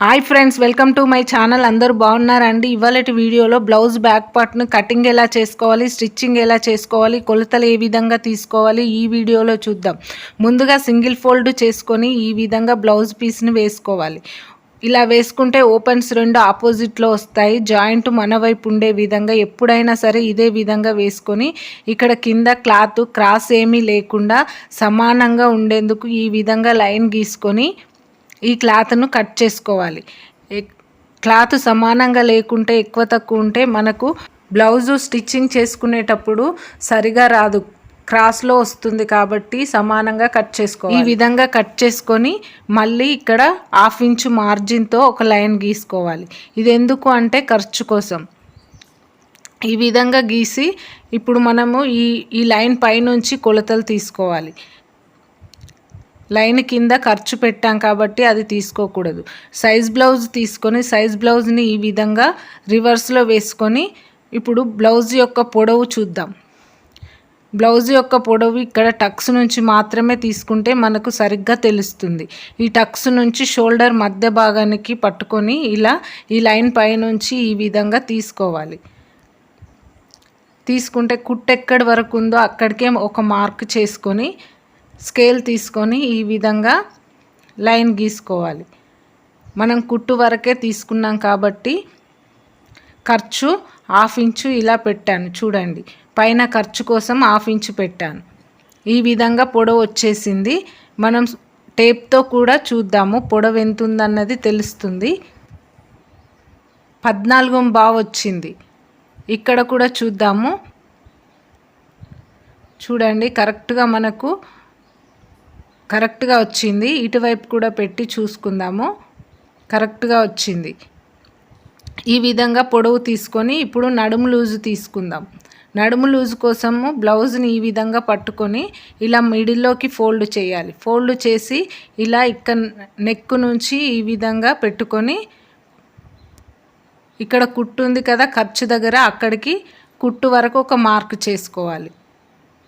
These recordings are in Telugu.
Hi friends welcome to my channel అందరూ బాగున్నారండి? ఇవాళటి వీడియోలో బ్లౌజ్ బ్యాక్ పార్ట్ను కటింగ్ ఎలా చేసుకోవాలి స్టిచ్చింగ్ ఎలా చేసుకోవాలి కొలతలు ఏ విధంగా తీసుకోవాలి ఈ వీడియోలో చూద్దాం. ముందుగా సింగిల్ ఫోల్డ్ చేసుకొని ఈ విధంగా బ్లౌజ్ పీస్ని వేసుకోవాలి. ఇలా వేసుకుంటే ఓపెన్స్ రెండు ఆపోజిట్లో వస్తాయి. జాయింట్ మన వైపు ఉండే విధంగా ఎప్పుడైనా సరే ఇదే విధంగా వేసుకొని ఇక్కడ కింద క్లాత్ క్రాస్ ఏమీ లేకుండా సమానంగా ఉండేందుకు ఈ విధంగా లైన్ గీసుకొని ఈ క్లాత్ను కట్ చేసుకోవాలి. క్లాత్ సమానంగా లేకుంటే ఎక్కువ తక్కువ ఉంటే మనకు బ్లౌజు స్టిచ్చింగ్ చేసుకునేటప్పుడు సరిగా రాదు. క్రాస్లో వస్తుంది కాబట్టి సమానంగా కట్ చేసుకో ఈ విధంగా కట్ చేసుకొని మళ్ళీ ఇక్కడ హాఫ్ ఇంచు మార్జిన్తో ఒక లైన్ గీసుకోవాలి. ఇది ఎందుకు అంటే ఖర్చు కోసం. ఈ విధంగా గీసి ఇప్పుడు మనము ఈ ఈ లైన్ పైనుంచి కొలతలు తీసుకోవాలి. లైన్ కింద ఖర్చు పెట్టాం కాబట్టి అది తీసుకోకూడదు. సైజ్ బ్లౌజ్ తీసుకొని సైజ్ బ్లౌజ్ని ఈ విధంగా రివర్స్లో వేసుకొని ఇప్పుడు బ్లౌజ్ యొక్క పొడవు చూద్దాం. బ్లౌజ్ యొక్క పొడవు ఇక్కడ టక్స్ నుంచి మాత్రమే తీసుకుంటే మనకు సరిగ్గా తెలుస్తుంది. ఈ టక్స్ నుంచి షోల్డర్ మధ్య భాగానికి పట్టుకొని ఇలా ఈ లైన్ పైనుంచి ఈ విధంగా తీసుకోవాలి. తీసుకుంటే కుట్టెక్కడి ఎక్కడి వరకు ఉందో అక్కడికే ఒక మార్క్ చేసుకొని స్కేల్ తీసుకొని ఈ విధంగా లైన్ గీసుకోవాలి. మనం కుట్టు వరకే తీసుకున్నాం కాబట్టి ఖర్చు హాఫ్ ఇంచు ఇలా పెట్టాను చూడండి. పైన ఖర్చు కోసం హాఫ్ ఇంచు పెట్టాను. ఈ విధంగా పొడవు వచ్చేసింది. మనం టేప్తో కూడా చూద్దాము పొడవు ఎంత ఉందన్నది తెలుస్తుంది. పద్నాలుగు బాగా వచ్చింది. ఇక్కడ కూడా చూద్దాము. చూడండి కరెక్ట్గా మనకు కరెక్ట్గా వచ్చింది. ఇటువైపు కూడా పెట్టి చూసుకుందాము. కరెక్ట్గా వచ్చింది. ఈ విధంగా పొడవు తీసుకొని ఇప్పుడు నడుము లూజు తీసుకుందాం. నడుము లూజు కోసము బ్లౌజ్ని ఈ విధంగా పట్టుకొని ఇలా మిడిల్లోకి ఫోల్డ్ చేయాలి. ఫోల్డ్ చేసి ఇలా ఇక్కడ నెక్ నుంచి ఈ విధంగా పెట్టుకొని ఇక్కడ కుట్టు ఉంది కదా ఖర్చు దగ్గర అక్కడికి కుట్టు వరకు ఒక మార్క్ చేసుకోవాలి.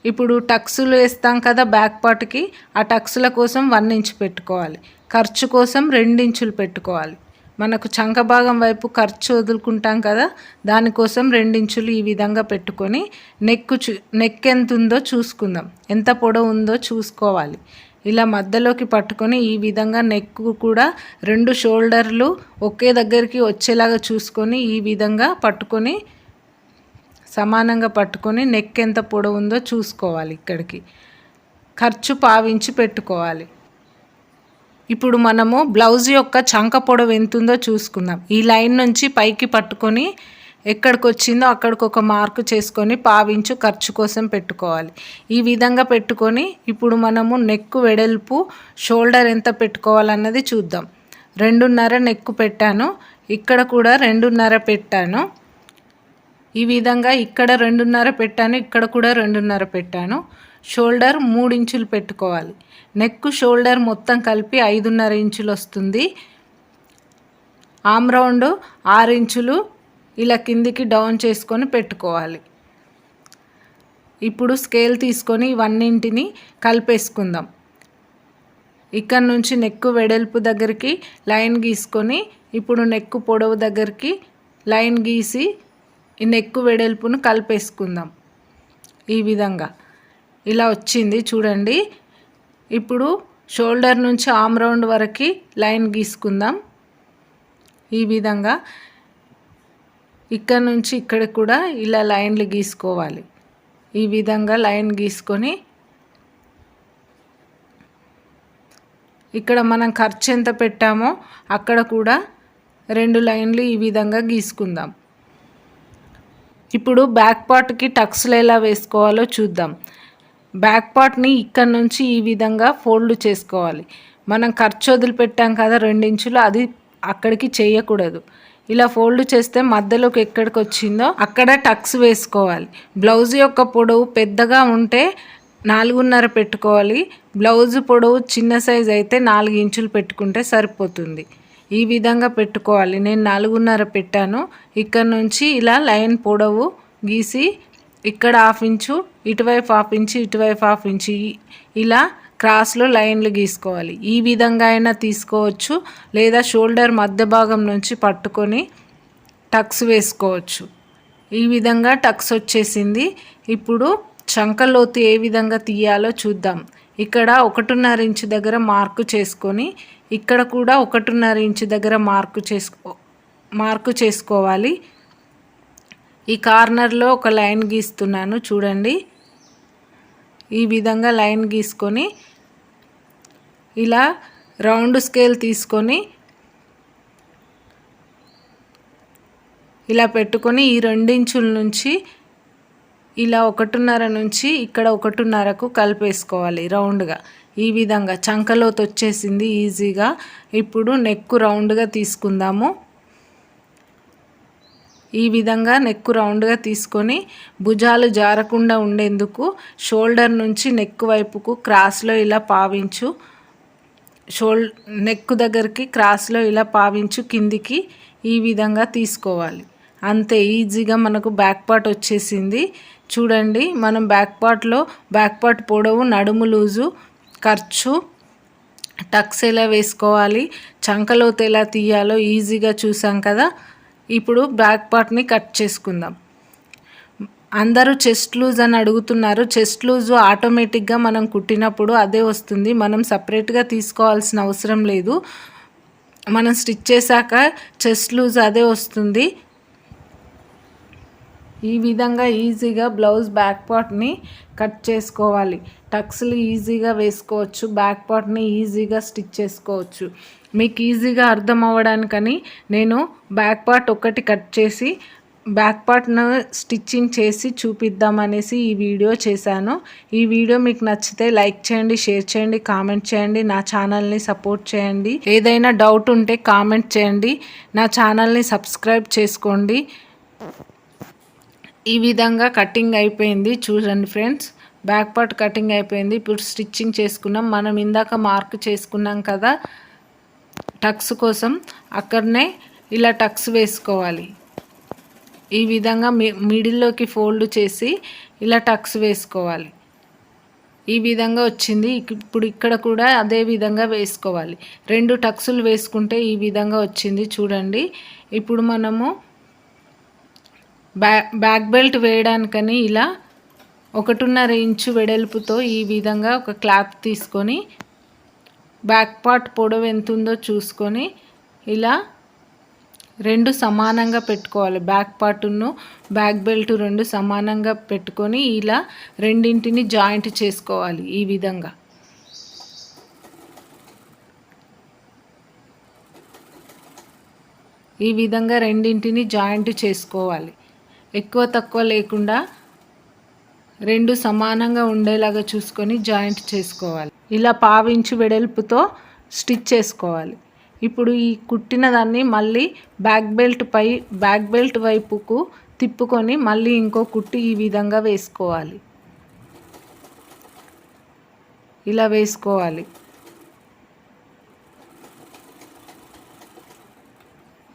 ఇప్పుడు టక్సులు వేస్తాం కదా బ్యాక్ పార్ట్కి ఆ టక్సుల కోసం వన్ ఇంచ్ పెట్టుకోవాలి. ఖర్చు కోసం రెండించులు పెట్టుకోవాలి. మనకు చంక భాగం వైపు ఖర్చు వదులుకుంటాం కదా దానికోసం రెండించులు ఈ విధంగా పెట్టుకొని నెక్ చూ నెక్ ఎంత ఉందో చూసుకుందాం. ఎంత పొడవు ఉందో చూసుకోవాలి. ఇలా మధ్యలోకి పట్టుకొని ఈ విధంగా నెక్ కూడా రెండు షోల్డర్లు ఒకే దగ్గరికి వచ్చేలాగా చూసుకొని ఈ విధంగా పట్టుకొని సమానంగా పట్టుకొని నెక్ ఎంత పొడవు ఉందో చూసుకోవాలి ఇక్కడికి. ఖర్చు పావించి పెట్టుకోవాలి. ఇప్పుడు మనము బ్లౌజ్ యొక్క చంక పొడవు ఎంత ఉందో చూసుకుందాం. ఈ లైన్ నుంచి పైకి పట్టుకొని ఎక్కడికి వచ్చిందో అక్కడికి ఒక మార్కు చేసుకొని పావించు ఖర్చు కోసం పెట్టుకోవాలి. ఈ విధంగా పెట్టుకొని ఇప్పుడు మనము నెక్ వెడల్పు షోల్డర్ ఎంత పెట్టుకోవాలన్నది చూద్దాం. రెండున్నర నెక్కు పెట్టాను. ఇక్కడ కూడా రెండున్నర పెట్టాను. ఈ విధంగా ఇక్కడ రెండున్నర పెట్టాను ఇక్కడ కూడా రెండున్నర పెట్టాను. షోల్డర్ మూడు ఇంచులు పెట్టుకోవాలి. నెక్ షోల్డర్ మొత్తం కలిపి ఐదున్నర ఇంచులు వస్తుంది. ఆమ్ రౌండ్ ఆరు ఇంచులు ఇలా కిందికి డౌన్ చేసుకొని పెట్టుకోవాలి. ఇప్పుడు స్కేల్ తీసుకొని ఇవన్నింటిని కలిపేసుకుందాం. ఇక్కడ నుంచి నెక్కు వెడల్పు దగ్గరికి లైన్ గీసుకొని ఇప్పుడు నెక్కు పొడవు దగ్గరికి లైన్ గీసి నెక్కు వెడల్పును కలిపేసుకుందాం. ఈ విధంగా. ఇలా వచ్చింది చూడండి. ఇప్పుడు షోల్డర్ నుంచి ఆమ్ రౌండ్ వరకు లైన్ గీసుకుందాం. ఈ విధంగా. ఇక్కడ నుంచి ఇక్కడ కూడా ఇలా లైన్లు గీసుకోవాలి. ఈ విధంగా లైన్ గీసుకొని. ఇక్కడ మనం ఖర్చు ఎంత పెట్టామో అక్కడ కూడా రెండు లైన్లు ఈ విధంగా గీసుకుందాం. ఇప్పుడు బ్యాక్ పార్ట్కి టక్స్లు ఎలా వేసుకోవాలో చూద్దాం. బ్యాక్ పార్ట్ని ఇక్కడ నుంచి ఈ విధంగా ఫోల్డ్ చేసుకోవాలి. మనం ఖర్చు వదిలిపెట్టాం కదా రెండించులు అది అక్కడికి చేయకూడదు. ఇలా ఫోల్డ్ చేస్తే మధ్యలోకి ఎక్కడికి వచ్చిందో అక్కడ టక్స్ వేసుకోవాలి. బ్లౌజ్ యొక్క పొడవు పెద్దగా ఉంటే నాలుగున్నర పెట్టుకోవాలి. బ్లౌజ్ పొడవు చిన్న సైజ్ అయితే నాలుగు ఇంచులు పెట్టుకుంటే సరిపోతుంది. ఈ విధంగా పెట్టుకోవాలి. నేను నాలుగున్నర పెట్టాను. ఇక్కడ నుంచి ఇలా లైన్ పొడవు గీసి ఇక్కడ హాఫ్ ఇంచు ఇటువైపు హాఫ్ ఇంచు ఇటువైపు హాఫ్ ఇంచు. ఇలా క్రాస్లో లైన్లు గీసుకోవాలి. ఈ విధంగా అయినా తీసుకోవచ్చు. లేదా షోల్డర్ మధ్య భాగం నుంచి పట్టుకొని టక్స్ వేసుకోవచ్చు. ఈ విధంగా టక్స్ వచ్చేసింది. ఇప్పుడు చంకలోతు ఏ విధంగా తీయాలో చూద్దాం. ఇక్కడ ఒకటిన్నర ఇంచు దగ్గర మార్కు చేసుకొని ఇక్కడ కూడా ఒకటిన్నర ఇంచు దగ్గర మార్కు చేసుకో మార్కు చేసుకోవాలి. ఈ కార్నర్లో ఒక లైన్ గీస్తున్నాను చూడండి. ఈ విధంగా లైన్ గీసుకొని ఇలా రౌండ్ స్కేల్ తీసుకొని ఇలా పెట్టుకొని ఈ రెండించుల నుంచి ఇలా ఒకటిన్నర నుంచి ఇక్కడ ఒకటిన్నరకు కలిపేసుకోవాలి రౌండ్గా. ఈ విధంగా చంకలోతు వచ్చేసింది ఈజీగా. ఇప్పుడు నెక్కు రౌండ్గా తీసుకుందాము. ఈ విధంగా నెక్కు రౌండ్గా తీసుకొని భుజాలు జారకుండా ఉండేందుకు షోల్డర్ నుంచి నెక్ వైపుకు క్రాస్లో ఇలా పావించు. షోల్ నెక్ దగ్గరికి క్రాస్లో ఇలా పావించు కిందికి ఈ విధంగా తీసుకోవాలి. అంతే ఈజీగా మనకు బ్యాక్ పార్ట్ వచ్చేసింది. చూడండి మనం బ్యాక్ పార్ట్లో బ్యాక్ పార్ట్ పొడవు నడుము లూజు ఖర్చు టక్స్ ఎలా వేసుకోవాలి చంకలోత ఎలా తీయాలో ఈజీగా చూసాం కదా. ఇప్పుడు బ్యాక్ పార్ట్ని కట్ చేసుకుందాం. అందరూ చెస్ట్ లూజ్ అని అడుగుతున్నారు. చెస్ట్ లూజ్ ఆటోమేటిక్గా మనం కుట్టినప్పుడు అదే వస్తుంది. మనం సపరేట్గా తీసుకోవాల్సిన అవసరం లేదు. మనం స్టిచ్ చేశాక చెస్ట్ లూజ్ అదే వస్తుంది. ఈ విధంగా ఈజీగా బ్లౌజ్ బ్యాక్ పార్ట్ని కట్ చేసుకోవాలి. టక్స్లు ఈజీగా వేసుకోవచ్చు బ్యాక్ పార్ట్ని ఈజీగా స్టిచ్ చేసుకోవచ్చు. మీకు ఈజీగా అర్థం అవ్వడానికని నేను బ్యాక్ పార్ట్ ఒకటి కట్ చేసి బ్యాక్ పార్ట్ను స్టిచ్చింగ్ చేసి చూపిద్దామనేసి ఈ వీడియో చేశాను. ఈ వీడియో మీకు నచ్చితే లైక్ చేయండి షేర్ చేయండి కామెంట్ చేయండి నా ఛానల్ని సపోర్ట్ చేయండి. ఏదైనా డౌట్ ఉంటే కామెంట్ చేయండి నా ఛానల్ని సబ్స్క్రైబ్ చేసుకోండి. ఈ విధంగా కటింగ్ అయిపోయింది. చూడండి ఫ్రెండ్స్ బ్యాక్ పార్ట్ కటింగ్ అయిపోయింది. ఇప్పుడు స్టిచ్చింగ్ చేసుకున్నాం. మనం ఇందాక మార్క్ చేసుకున్నాం కదా టక్స్ కోసం. అక్కడనే ఇలా టక్స్ వేసుకోవాలి. ఈ విధంగా మి మిడిల్లోకి ఫోల్డ్ చేసి ఇలా టక్స్ వేసుకోవాలి. ఈ విధంగా వచ్చింది. ఇప్పుడు ఇక్కడ కూడా అదే విధంగా వేసుకోవాలి. రెండు టక్సులు వేసుకుంటే ఈ విధంగా వచ్చింది. చూడండి. ఇప్పుడు మనము బ్యా బ్యాక్ బెల్ట్ వేయడానికని ఇలా ఒకటిన్నర ఇంచు వెడల్పుతో ఈ విధంగా ఒక క్లాత్ తీసుకొని బ్యాక్ పార్ట్ పొడవు ఎంత ఉందో చూసుకొని ఇలా రెండు సమానంగా పెట్టుకోవాలి. బ్యాక్ పార్టును బ్యాక్ బెల్ట్ రెండు సమానంగా పెట్టుకొని ఇలా రెండింటిని జాయింట్ చేసుకోవాలి ఈ విధంగా. ఈ విధంగా రెండింటిని జాయింట్ చేసుకోవాలి. ఎక్కువ తక్కువ లేకుండా రెండు సమానంగా ఉండేలాగా చూసుకొని జాయింట్ చేసుకోవాలి. ఇలా పావించు వెడల్పుతో స్టిచ్ చేసుకోవాలి. ఇప్పుడు ఈ కుట్టిన దాన్ని మళ్ళీ బ్యాక్ బెల్ట్ పై బ్యాక్ బెల్ట్ వైపుకు తిప్పుకొని మళ్ళీ ఇంకో కుట్టు ఈ విధంగా వేసుకోవాలి. ఇలా వేసుకోవాలి.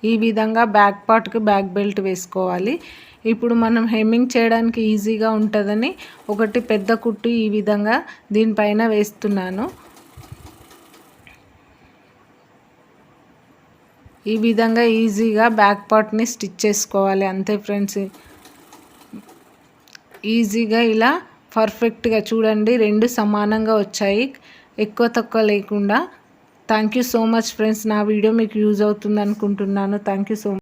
ఈ విధంగా బ్యాక్ పార్ట్కి బ్యాక్ బెల్ట్ వేసుకోవాలి. ఇప్పుడు మనం హెమ్మింగ్ చేయడానికి ఈజీగా ఉంటుందని ఒకటి పెద్ద కుట్టు ఈ విధంగా దీనిపైన వేస్తున్నాను. ఈ విధంగా ఈజీగా బ్యాక్ పార్ట్ని స్టిచ్ చేసుకోవాలి. అంతే ఫ్రెండ్స్. ఈజీగా ఇలా పర్ఫెక్ట్గా చూడండి. రెండు సమానంగా వచ్చాయి. ఎక్కువ తక్కువ లేకుండా thank you so much friends నా వీడియో మీకు యూజ్ అవుతుంది అనుకుంటున్నాను థ్యాంక్ యూ సో